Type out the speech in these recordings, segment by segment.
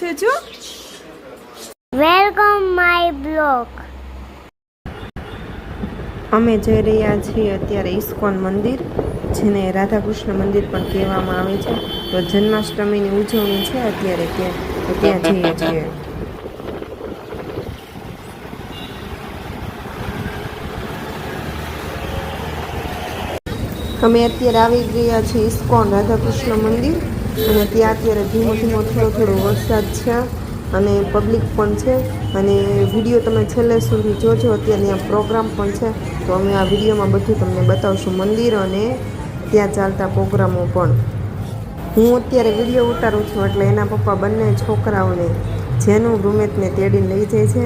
છે? જો welcome my blog. અમે જઈ રહ્યા છીએ અત્યારે ઇસ્કોન મંદિર જેને રાધાકૃષ્ણ મંદિર પણ કહેવામાં આવે છે. તો જન્માષ્ટમીની ઉજવણી છે અત્યારે ત્યાં. તો ત્યાં જઈએ છીએ. અમે અત્યારે આવી ગયા છીએ ઇસ્કોન રાધાકૃષ્ણ મંદિર. અને ત્યાં અત્યારે ધીમો ધીમો થોડો થોડો વરસાદ છે અને પબ્લિક પણ છે. અને વીડિયો તમે છેલ્લે સુધી જોજો, અત્યારે ત્યાં પ્રોગ્રામ પણ છે. તો અમે આ વિડીયોમાં બધું તમને બતાવશું. મંદિર અને ત્યાં ચાલતા પ્રોગ્રામો પણ. હું અત્યારે વીડિયો ઉતારું છું એટલે એના પપ્પા બંને છોકરાઓને જેનું રૂમેતને તેડીને લઈ જાય છે.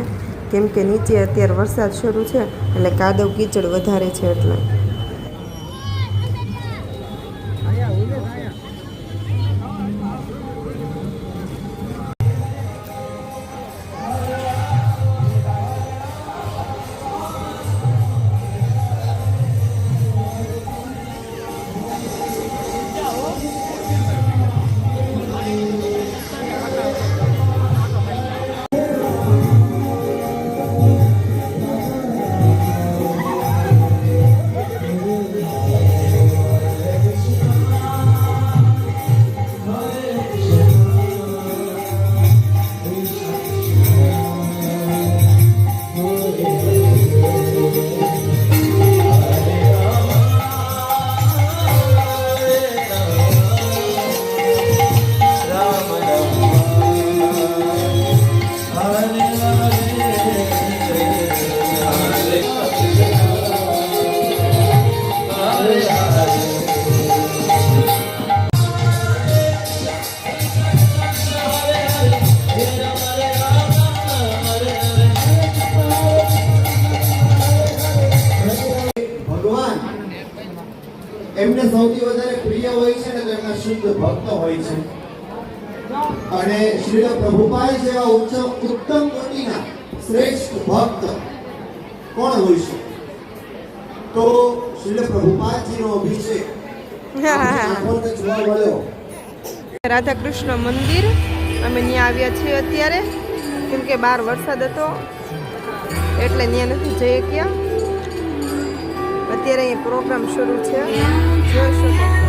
કેમ કે નીચે અત્યારે વરસાદ શરૂ છે એટલે કાદવ કીચડ વધારે છે એટલે. એમને સૌથી વધારે પ્રિય હોય છે એમના શુદ્ધ ભક્ત હોય છે. અને શ્રી પ્રભુપાલ જેવા ઉચ્ચ, ઉત્તમ કોટીના શ્રેષ્ઠ ભક્ત કોણ હોય છે? તો શ્રી પ્રભુપાદજીનો અભિષેક જોવા મળ્યો. રાધાકૃષ્ણ મંદિર. અમે ત્યાં આવ્યા છીએ અત્યારે. કેમ કે બહાર વરસાદ હતો. એટલે ત્યાં નથી જઈ ગયા અત્યારે અહીં પ્રોગ્રામ શરૂ છે. જોઈ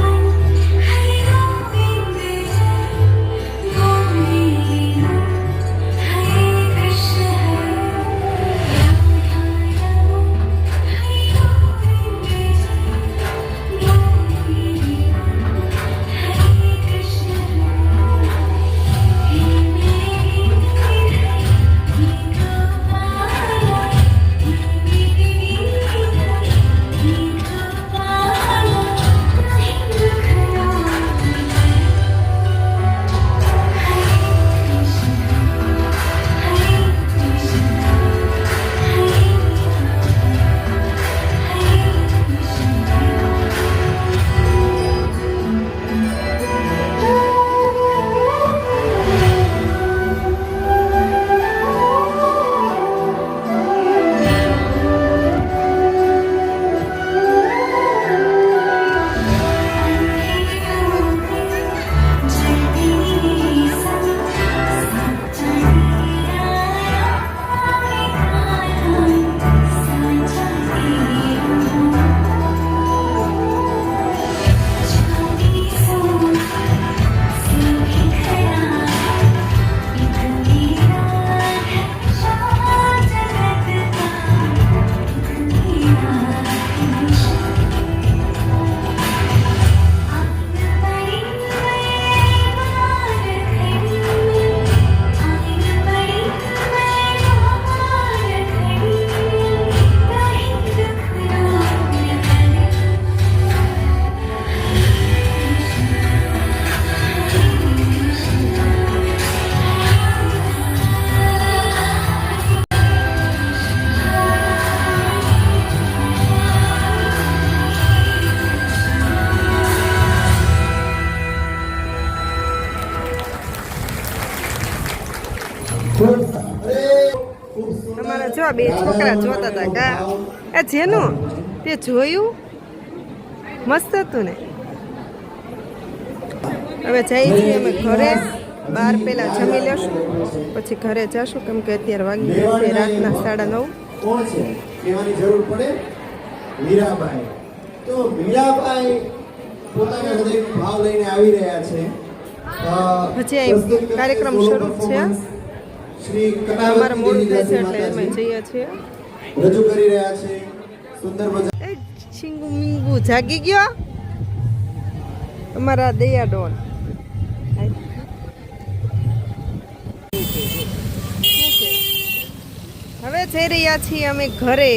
જો બે છોકરા જોતા હતા કા એ જેનું તે જોયું? મસ્ત હતું ને. હવે જઈ છીએ અમે ઘરે. બાર પહેલાં જમી લેશું. પછી ઘરે જશું કેમ કે અત્યારે વાગી ગયા છે રાતના સાડા નવ. કોણ છે કહેવાની જરૂર પડે મીરાબાઈ. તો મીરાબાઈ પોતાના હૃદયનો ભાવ લઈને આવી રહ્યા છે. હજી અહીં કાર્યક્રમ શરૂ છે. શ્રી અમારે થાય કટાવતી એટલે અમે જઈએ છીએ. રજૂ કરી રહ્યા છે સુંદર મજા છીંગુ મિંગુ જાગી ગયો? અમારા દયા ડોન. હવે જઈ રહ્યા છીએ અમે ઘરે.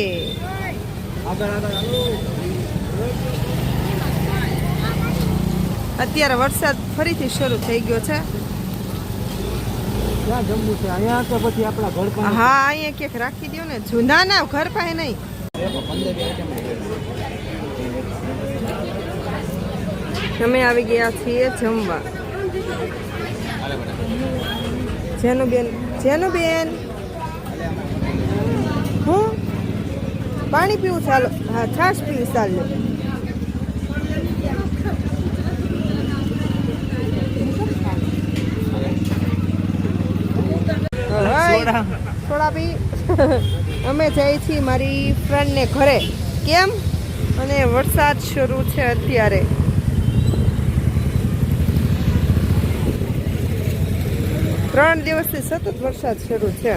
અત્યારે વરસાદ ફરીથી શરૂ થઈ ગયો છે. ક્યાં જમવું છે? અહીંયા કે પછી આપણા ઘર હા, અહીંયા ક્યાંક રાખી દો ને. જૂના ના, ઘર પાસે નહીં. અમે આવી ગયા છીએ જમવા. જેનુબેન જેનુબેન. હું? પાણી પીવું ચાલો. હા, છાશ પીવું ચાલો સોડા. થોડા પી અમે જઈએ છીએ મારી ફ્રેન્ડને ઘરે. કેમ? અને વરસાદ શરૂ છે અત્યારે. ત્રણ દિવસથી સતત વરસાદ શરૂ છે.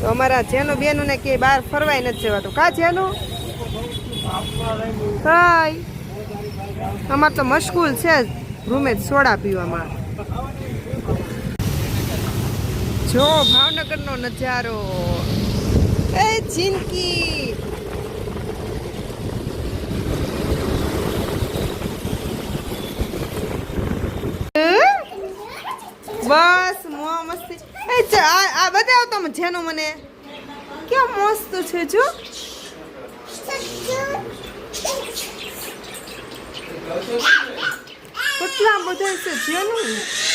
તો અમારા જેનું બેનું ને કે બહાર ફરવાય નથી જવાતું. કા જેનું? હાય. અમાર તો મશગુલ છે જ રૂમે જ સોડા પીવામાં. જો, ભાવનગરનો નજારો. એ જિંદગી. બસ, મોં મસ્તી. એ આ બતાવો તમે જેનો મને. કેમ મસ્ત છે, જો. કેટલા બધા છે, જેનું?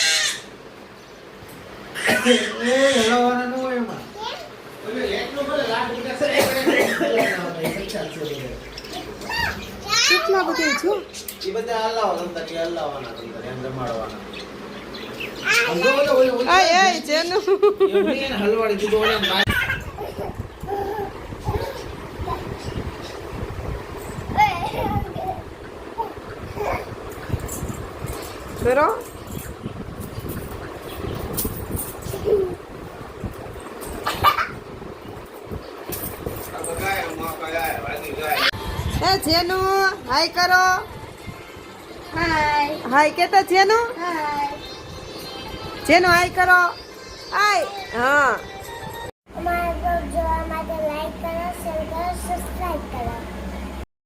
કેટલા બધા જો એ બધા હલાવો તમતા કે હલાવવાના તમતા એમ રમાડવાના હલવાડી દીધું ઓલે એમ બાય- કરો એ જેનુ? હાય કરો. હાય હાય કેતા જેનુ? હાય જેનુ હાય કરો. હાય હા.